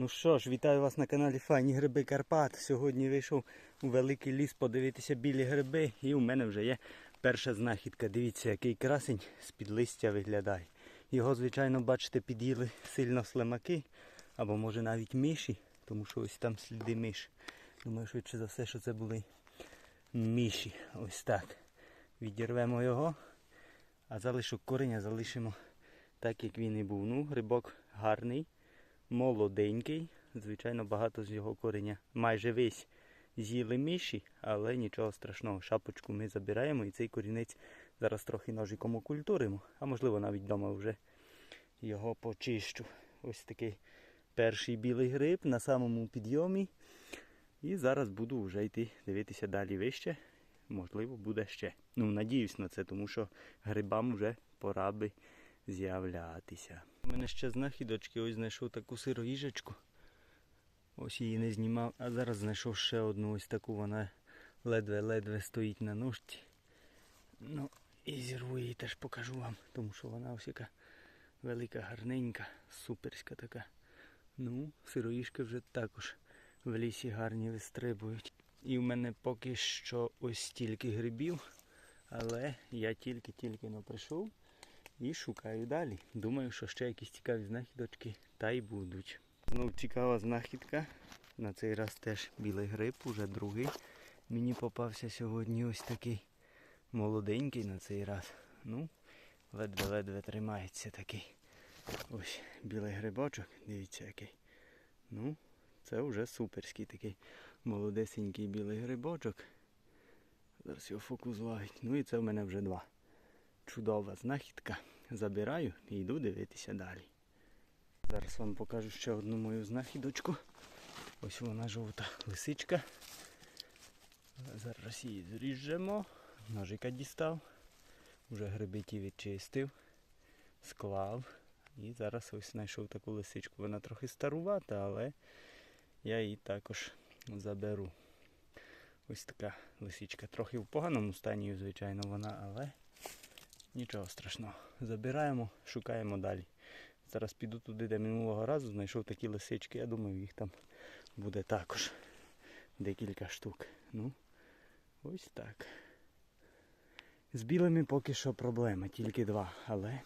Ну що ж, вітаю вас на каналі Файні Гриби Карпат. Сьогодні вийшов у великий ліс подивитися білі гриби і у мене вже є перша знахідка. Дивіться, який красень з-під листя виглядає. Його, звичайно, бачите, під'їли сильно слимаки, або може навіть миші, тому що ось там сліди миш. Думаю, швидше за все, що це були миші. Ось так. Відірвемо його, а залишок кореня залишимо так, як він і був. Ну, грибок гарний молоденький. Звичайно, багато з його кореня. Майже весь з'їли миші, але нічого страшного. Шапочку ми забираємо і цей корінець зараз трохи ножиком окультуримо, а можливо навіть вдома вже його почищу. Ось такий перший білий гриб на самому підйомі. І зараз буду вже йти дивитися далі вище. Можливо, буде ще. Ну, надіюсь на це, тому що грибам вже пора би з'являтися. У мене ще знахідочки, ось знайшов таку сироїжечку. Ось її не знімав, а зараз знайшов ще одну ось таку, вона ледве-ледве стоїть на ножці. Ну, і зірву її теж покажу вам, тому що вона ось яка велика, гарненька, суперська така. Ну, сироїжки вже також в лісі гарні вистрибують. І в мене поки що ось стільки грибів, але я тільки-тільки не прийшов і шукаю далі. Думаю, що ще якісь цікаві знахідочки та й будуть. Знов цікава знахідка. На цей раз теж білий гриб, уже другий. Мені попався сьогодні ось такий молоденький на цей раз. Ну, ледве-ледве тримається такий. Ось білий грибочок, дивіться який. Ну, це вже суперський такий молодесенький білий грибочок. Зараз його фокус зловить. Ну і це в мене вже два. Чудова знахідка. Забираю і йду дивитися далі. Зараз вам покажу ще одну мою знахідочку. Ось вона жовта лисичка. Зараз її зріжемо. Ножика дістав. Вже гриби ті відчистив, склав. І зараз ось знайшов таку лисичку. Вона трохи старувата, але я її також заберу. Ось така лисичка. Трохи в поганому стані, звичайно, вона, але нічого страшного. Забираємо, шукаємо далі. Зараз піду туди, де минулого разу знайшов такі лисички. Я думаю, їх там буде також декілька штук. Ну, ось так. З білими поки що проблема, тільки два, але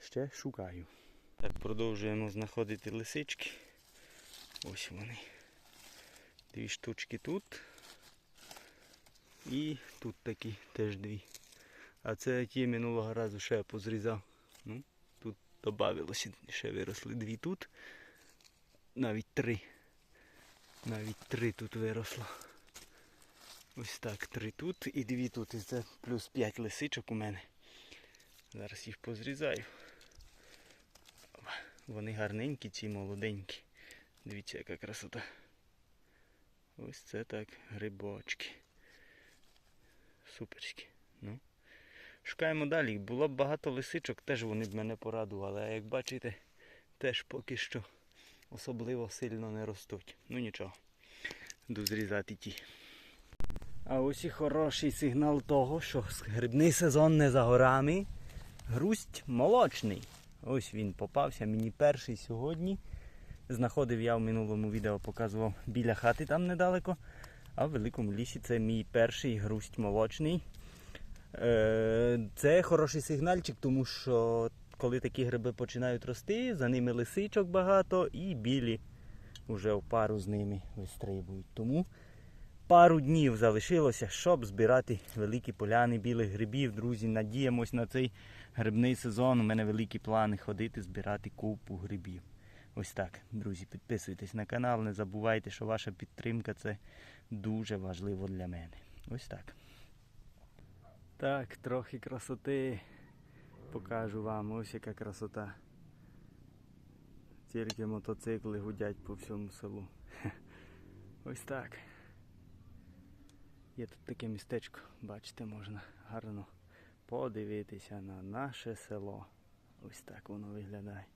ще шукаю. Так, продовжуємо знаходити лисички. Ось вони. Дві штучки тут. І тут такі теж дві. А це ті минулого разу ще позрізав. Ну, тут додавилося, ще виросли дві тут. Навіть три. Навіть три тут виросло. Ось так, три тут і дві тут. І це плюс п'ять лисичок у мене. Зараз їх позрізаю. Вони гарненькі, ці молоденькі. Дивіться, яка красота. Ось це так грибочки. Суперські. Ну. Шукаємо далі. Було б багато лисичок, теж вони б мене порадували. А як бачите, теж поки що особливо сильно не ростуть. Ну нічого. Йду зрізати ті. А ось і хороший сигнал того, що грибний сезон не за горами. Грусть молочний. Ось він попався мені перший сьогодні. Знаходив я в минулому відео, показував біля хати там недалеко. А в великому лісі це мій перший грусть молочний. Е, Це хороший сигнальчик, тому що коли такі гриби починають рости, за ними лисичок багато і білі вже в пару з ними вистрибують. Тому пару днів залишилося, щоб збирати великі поляни білих грибів. Друзі, надіємось на цей грибний сезон. У мене великі плани ходити, збирати купу грибів. Ось так, друзі, підписуйтесь на канал, не забувайте, що ваша підтримка це дуже важливо для мене. Ось так. Так, трохи красоти покажу вам. Ось яка красота. Тільки мотоцикли гудять по всьому селу. Ось так. Є тут таке містечко, бачите, можна гарно подивитися на наше село. Ось так воно виглядає.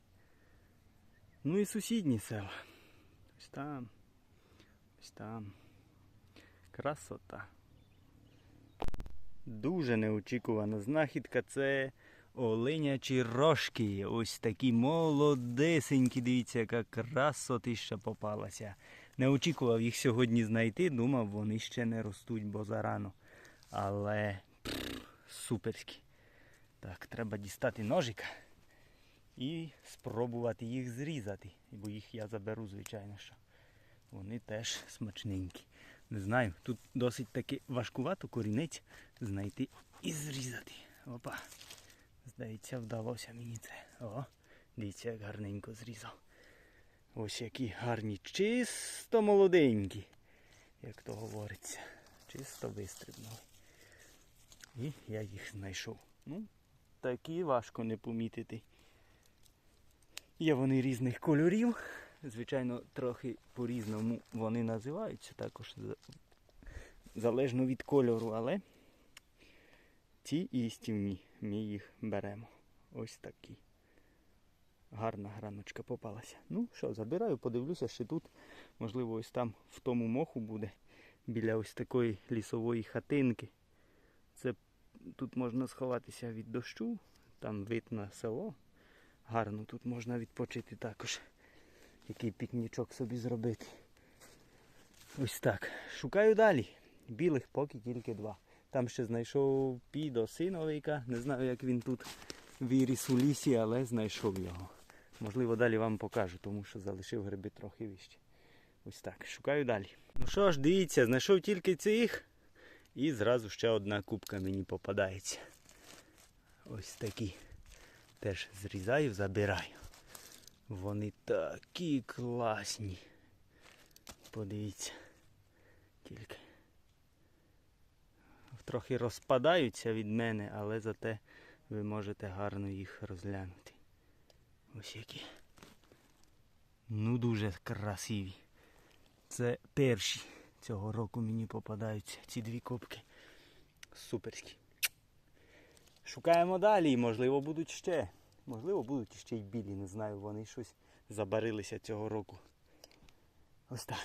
Ну і сусідні села. Ось там. Ось там. Красота. Дуже неочікувана знахідка. Це Оленячі рожки. Ось такі молодесенькі. Дивіться, яка красотища попалася. Не очікував їх сьогодні знайти, думав, вони ще не ростуть, бо зарано. Але пф, суперські. Так, треба дістати ножика і спробувати їх зрізати. Бо їх я заберу, звичайно, що. Вони теж смачненькі. Не знаю, тут досить таки важкувато корінець знайти і зрізати. Опа. Здається, вдалося мені це. О, дивіться, як гарненько зрізав. Ось які гарні, чисто молоденькі, як то говориться. Чисто вистрибнули. І я їх знайшов. Ну, такі важко не помітити. Є вони різних кольорів. Звичайно, трохи по-різному вони називаються також залежно від кольору, але ці істівні ми їх беремо. Ось такі. Гарна граночка попалася. Ну що, забираю, подивлюся, ще тут. Можливо, ось там в тому моху буде. Біля ось такої лісової хатинки. Це тут можна сховатися від дощу, там вид на село. Гарно тут можна відпочити також. Який пікнічок собі зробити. Ось так. Шукаю далі. Білих поки тільки два. Там ще знайшов підосиновика. Не знаю, як він тут виріс у лісі, але знайшов його. Можливо, далі вам покажу, тому що залишив гриби трохи вище. Ось так. Шукаю далі. Ну що ж, дивіться, знайшов тільки цих. І зразу ще одна кубка мені попадається. Ось такі. Теж зрізаю, забираю. Вони такі класні. Подивіться. Тільки. Трохи розпадаються від мене, але зате ви можете гарно їх розглянути. Ось які. Ну дуже красиві. Це перші цього року мені попадаються ці дві кубки. Суперські. Шукаємо далі, можливо, будуть ще. Можливо, будуть ще й білі, не знаю, вони щось забарилися цього року. Ось так.